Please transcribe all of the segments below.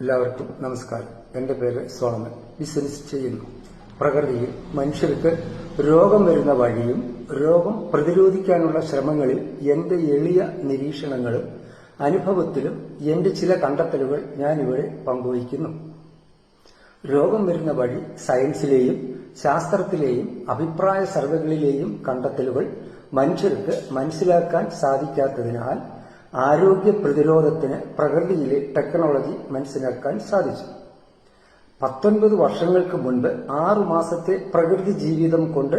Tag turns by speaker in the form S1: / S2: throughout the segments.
S1: എല്ലാവർക്കും നമസ്കാരം. എന്റെ പേര് സോളമൻ. ബിസിനസ് ചെയ്യുന്നു. പ്രകൃതിയിൽ മനുഷ്യർക്ക് രോഗം വരുന്ന വഴിയും രോഗം പ്രതിരോധിക്കാനുള്ള ശ്രമങ്ങളിൽ എന്റെ എളിയ നിരീക്ഷണങ്ങളും അനുഭവത്തിലും എന്റെ ചില കണ്ടെത്തലുകൾ ഞാനിവിടെ പങ്കുവയ്ക്കുന്നു. രോഗം വരുന്ന വഴി സയൻസിലെയും ശാസ്ത്രത്തിലെയും അഭിപ്രായ സർവേകളിലെയും കണ്ടെത്തലുകൾ മനുഷ്യർക്ക് മനസ്സിലാക്കാൻ സാധിക്കാത്തതിനാൽ ആരോഗ്യ പ്രതിരോധത്തിന് പ്രകൃതിയിലെ ടെക്നോളജി മനസ്സിലാക്കാൻ സാധിച്ചു. പത്തൊൻപത് വർഷങ്ങൾക്ക് മുൻപ് ആറു മാസത്തെ പ്രകൃതി ജീവിതം കൊണ്ട്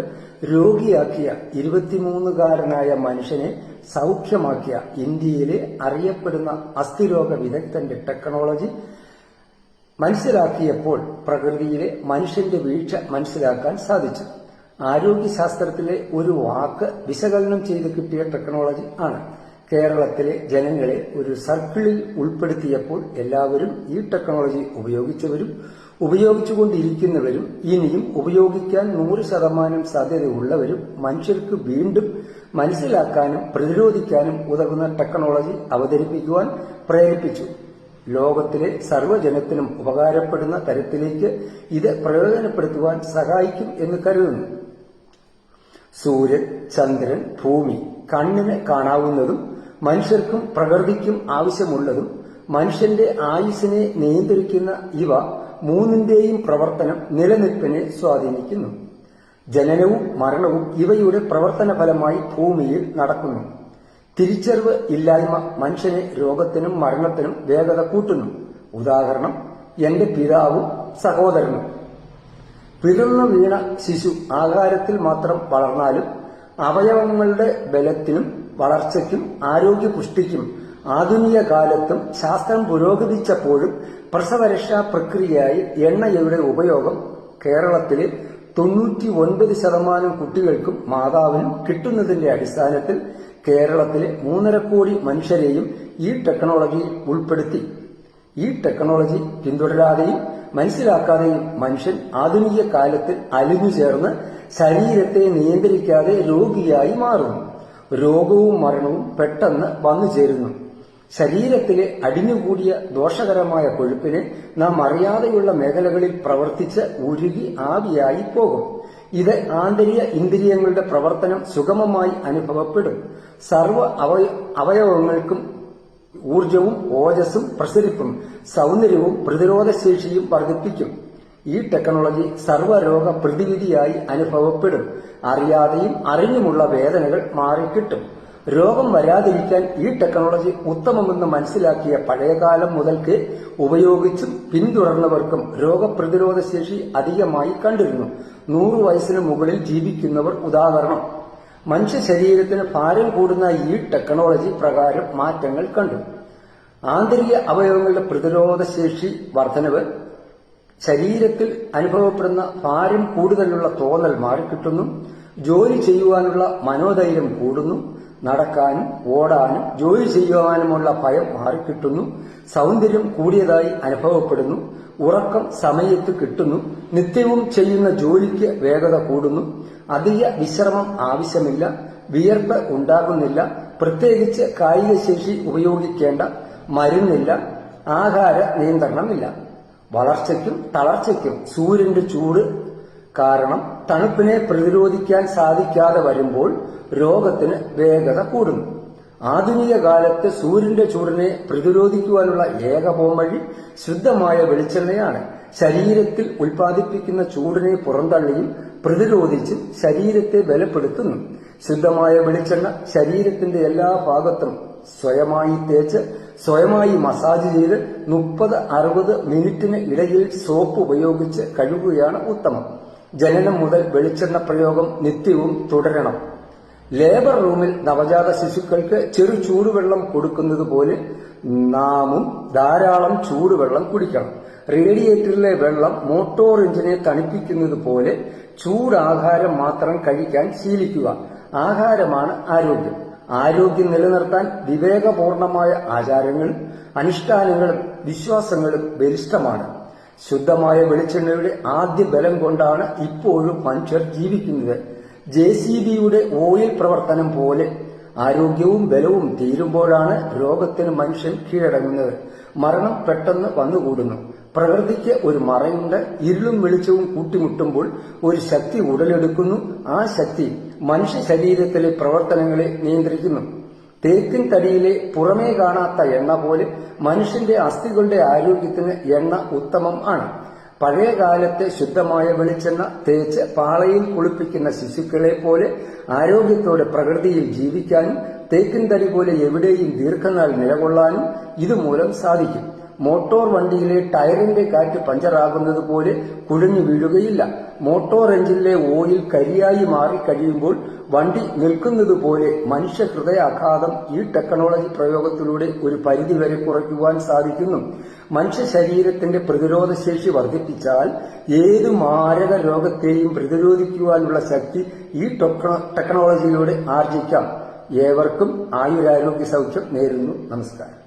S1: രോഗിയാക്കിയ ഇരുപത്തിമൂന്നുകാരനായ മനുഷ്യനെ സൗഖ്യമാക്കിയ ഇന്ത്യയിലെ അറിയപ്പെടുന്ന അസ്ഥിരോഗ വിദഗ്ധന്റെ ടെക്നോളജി മനസ്സിലാക്കിയപ്പോൾ പ്രകൃതിയിലെ മനുഷ്യന്റെ വീഴ്ച മനസ്സിലാക്കാൻ സാധിച്ചു. ആരോഗ്യശാസ്ത്രത്തിലെ ഒരു വാക്ക് വിശകലനം ചെയ്ത് കിട്ടിയ ടെക്നോളജി ആണ്. കേരളത്തിലെ ജനങ്ങളെ ഒരു സർക്കിളിൽ ഉൾപ്പെടുത്തിയപ്പോൾ എല്ലാവരും ഈ ടെക്നോളജി ഉപയോഗിച്ചവരും ഉപയോഗിച്ചുകൊണ്ടിരിക്കുന്നവരും ഇനിയും ഉപയോഗിക്കാൻ നൂറ് ശതമാനം സാധ്യതയുള്ളവരും മനുഷ്യർക്ക് വീണ്ടും മനസ്സിലാക്കാനും പ്രതിരോധിക്കാനും ഉതകുന്ന ടെക്നോളജി അവതരിപ്പിക്കുവാൻ പ്രേരിപ്പിച്ചു. ലോകത്തിലെ സർവജനത്തിനും ഉപകാരപ്പെടുന്ന തരത്തിലേക്ക് ഇത് പ്രയോജനപ്പെടുത്തുവാൻ സഹായിക്കും എന്ന് കരുതുന്നു. സൂര്യൻ ചന്ദ്രൻ ഭൂമി കണ്ണിന് കാണാവുന്നതും മനുഷ്യർക്കും പ്രകൃതിക്കും ആവശ്യമുള്ളതും മനുഷ്യന്റെ ആയുസിനെ നിയന്ത്രിക്കുന്ന ഇവ മൂന്നിന്റെയും പ്രവർത്തനം നിലനിൽപ്പിനെ സ്വാധീനിക്കുന്നു. ജനനവും മരണവും ഇവയുടെ പ്രവർത്തന ഫലമായി ഭൂമിയിൽ നടക്കുന്നു. തിരിച്ചറിവ് ഇല്ലായ്മ മനുഷ്യനെ രോഗത്തിനും മരണത്തിനും വേഗത കൂട്ടുന്നു. ഉദാഹരണം എന്റെ പിതാവും സഹോദരനും പിറന്നു വീണ ശിശു ആകാരത്തിൽ മാത്രം വളർന്നാലും അവയവങ്ങളുടെ ബലത്തിനും വളർച്ചയ്ക്കും ആരോഗ്യപുഷ്ടിക്കും ആധുനിക കാലത്തും ശാസ്ത്രം പുരോഗമിച്ചപ്പോഴും പ്രസവരക്ഷാ പ്രക്രിയയായി എണ്ണയുടെ ഉപയോഗം കേരളത്തിലെ തൊണ്ണൂറ്റി ഒൻപത് ശതമാനം കുട്ടികൾക്കും മാതാവിനും കിട്ടുന്നതിന്റെ അടിസ്ഥാനത്തിൽ കേരളത്തിലെ മൂന്നര കോടി മനുഷ്യരെയും ഈ ടെക്നോളജിയിൽ ഉൾപ്പെടുത്തി. ഈ ടെക്നോളജി പിന്തുടരാതെയും മനസ്സിലാക്കാതെയും മനുഷ്യൻ ആധുനിക കാലത്തിൽ അലിഞ്ഞു ചേർന്ന് ശരീരത്തെ നിയന്ത്രിക്കാതെ രോഗിയായി മാറുന്നു. രോഗവും മരണവും പെട്ടെന്ന് വന്നു ചേരുന്നു. ശരീരത്തിലെ അടിഞ്ഞുകൂടിയ ദോഷകരമായ കൊഴുപ്പിനെ നാം അറിയാതെയുള്ള മേഖലകളിൽ പ്രവർത്തിച്ച് ഉരുകി ആവിയായി പോകും. ഇത് ആന്തരിക ഇന്ദ്രിയങ്ങളുടെ പ്രവർത്തനം സുഗമമായി അനുഭവപ്പെടും. സർവ അവയവങ്ങൾക്കും ഊർജവും ഓജസ്സും പ്രസരിപ്പും. സൗന്ദര്യവും പ്രതിരോധശേഷിയും വർദ്ധിപ്പിക്കും. ഈ ടെക്നോളജി സർവരോഗ പ്രതിവിധിയായി അനുഭവപ്പെടും. അറിയാതെയും അറിഞ്ഞുമുള്ള വേദനകൾ മാറിക്കിട്ടും. രോഗം വരാതിരിക്കാൻ ഈ ടെക്നോളജി ഉത്തമമെന്ന് മനസ്സിലാക്കിയ പഴയകാലം മുതൽക്ക് ഉപയോഗിച്ചും പിന്തുടർന്നവർക്കും രോഗപ്രതിരോധ ശേഷി അധികമായി കണ്ടിരുന്നു. നൂറു വയസ്സിന് മുകളിൽ ജീവിക്കുന്നവർ ഉദാഹരണം. മനുഷ്യ ശരീരത്തിന് ഭാരം കൂടുന്ന ഈ ടെക്നോളജി പ്രകാരം മാറ്റങ്ങൾ കണ്ടു. ആന്തരിക അവയവങ്ങളുടെ പ്രതിരോധ ശേഷി വർധനവ് ശരീരത്തിൽ അനുഭവപ്പെടുന്ന ഭാരം കൂടുതലുള്ള തോന്നൽ മാറിക്കിട്ടുന്നു. ജോലി ചെയ്യുവാനുള്ള മനോധൈര്യം കൂടുന്നു. നടക്കാനും ഓടാനും ജോലി ചെയ്യുവാനുമുള്ള ഭയം മാറിക്കിട്ടുന്നു. സൗന്ദര്യം കൂടിയതായി അനുഭവപ്പെടുന്നു. ഉറക്കം സമയത്ത് കിട്ടുന്നു. നിത്യവും ചെയ്യുന്ന ജോലിക്ക് വേഗത കൂടുന്നു. അധിക വിശ്രമം ആവശ്യമില്ല. വിയർപ്പ് ഉണ്ടാകുന്നില്ല. പ്രത്യേകിച്ച് കായികശേഷി ഉപയോഗിക്കേണ്ട മരുന്നില്ല. ആഹാര നിയന്ത്രണമില്ല. വളർച്ചയ്ക്കും തളർച്ചയ്ക്കും സൂര്യന്റെ ചൂട് കാരണം തണുപ്പിനെ പ്രതിരോധിക്കാൻ സാധിക്കാതെ വരുമ്പോൾ രോഗത്തിന് വേഗത കൂടുന്നു. ആധുനിക കാലത്ത് സൂര്യന്റെ ചൂടിനെ പ്രതിരോധിക്കുവാനുള്ള ഏക പോംവഴി ശുദ്ധമായ വെളിച്ചെണ്ണയാണ്. ശരീരത്തിൽ ഉൽപ്പാദിപ്പിക്കുന്ന ചൂടിനെ പുറന്തള്ളിയും പ്രതിരോധിച്ച് ശരീരത്തെ ബലപ്പെടുത്തുന്നു. ശുദ്ധമായ വെളിച്ചെണ്ണ ശരീരത്തിന്റെ എല്ലാ ഭാഗത്തും സ്വയമായി തേച്ച് സ്വയമായി മസാജ് ചെയ്ത് മുപ്പത് അറുപത് മിനിറ്റിന് ഇടയിൽ സോപ്പ് ഉപയോഗിച്ച് കഴുകുകയാണ് ഉത്തമം. ജനനം മുതൽ വെളിച്ചെണ്ണ പ്രയോഗം നിത്യവും തുടരണം. ലേബർ റൂമിൽ നവജാത ശിശുക്കൾക്ക് ചെറു ചൂടുവെള്ളം കൊടുക്കുന്നത് പോലെ നാമും ധാരാളം ചൂടുവെള്ളം കുടിക്കണം. റേഡിയേറ്ററിലെ വെള്ളം മോട്ടോർ എഞ്ചിനെ തണുപ്പിക്കുന്നത് പോലെ ചൂടാഹാരം മാത്രം കഴിക്കാൻ ശീലിക്കുക. ആഹാരമാണ് ആരോഗ്യം. ആരോഗ്യം നിലനിർത്താൻ വിവേകപൂർണമായ ആചാരങ്ങളും അനുഷ്ഠാനങ്ങളും വിശ്വാസങ്ങളും ബലിഷ്ടമാണ് ശുദ്ധമായ വെളിച്ചെണ്ണയുടെ ആദ്യ ബലം കൊണ്ടാണ് ഇപ്പോഴും മനുഷ്യർ ജീവിക്കുന്നത്. ജെ സി ബിയുടെ ഓയിൽ പ്രവർത്തനം പോലെ ആരോഗ്യവും ബലവും തീരുമ്പോഴാണ് രോഗത്തിന് മനുഷ്യൻ കീഴടങ്ങുന്നത്. മരണം പെട്ടെന്ന് വന്നുകൂടുന്നു. പ്രകൃതിക്ക് ഒരു മറയുണ്ട് ഇരുളും വെളിച്ചവും കൂട്ടിമുട്ടുമ്പോൾ ഒരു ശക്തി ഉടലെടുക്കുന്നു. ആ ശക്തി മനുഷ്യ ശരീരത്തിലെ പ്രവർത്തനങ്ങളെ നിയന്ത്രിക്കുന്നു. തേക്കിൻ തടിയിലെ പുറമേ കാണാത്ത എണ്ണ പോലെ മനുഷ്യന്റെ അസ്ഥികളുടെ ആരോഗ്യത്തിന് എണ്ണ ഉത്തമം ആണ്. പഴയ കാലത്തെ ശുദ്ധമായ വെളിച്ചെണ്ണ തേച്ച് പാളയിൽ കുളിപ്പിക്കുന്ന ശിശുക്കളെ പോലെ ആരോഗ്യത്തോടെ പ്രകൃതിയിൽ ജീവിക്കാനും തേക്കിൻ തടി പോലെ എവിടെയും ദീർഘനാൾ നിലകൊള്ളാനും ഇതുമൂലം സാധിക്കും. മോട്ടോർ വണ്ടിയിലെ ടയറിന്റെ കാറ്റ് പഞ്ചറാകുന്നത് പോലെ കുഴഞ്ഞു വീഴുകയില്ല. മോട്ടോർ എഞ്ചിനിലെ ഓയിൽ കരിയായി മാറിക്കഴിയുമ്പോൾ വണ്ടി നിൽക്കുന്നത് പോലെ മനുഷ്യ ഹൃദയാഘാതം ഈ ടെക്നോളജി പ്രയോഗത്തിലൂടെ ഒരു പരിധിവരെ കുറയ്ക്കുവാൻ സാധിക്കുന്നു. മനുഷ്യ ശരീരത്തിന്റെ പ്രതിരോധ ശേഷി വർദ്ധിപ്പിച്ചാൽ ഏത് മാരക രോഗത്തെയും പ്രതിരോധിക്കുവാനുള്ള ശക്തി ഈ ടെക്നോളജിയിലൂടെ ആർജിക്കാം. ഏവർക്കും ആയുരാരോഗ്യ സൗഖ്യം നേരുന്നു. നമസ്കാരം.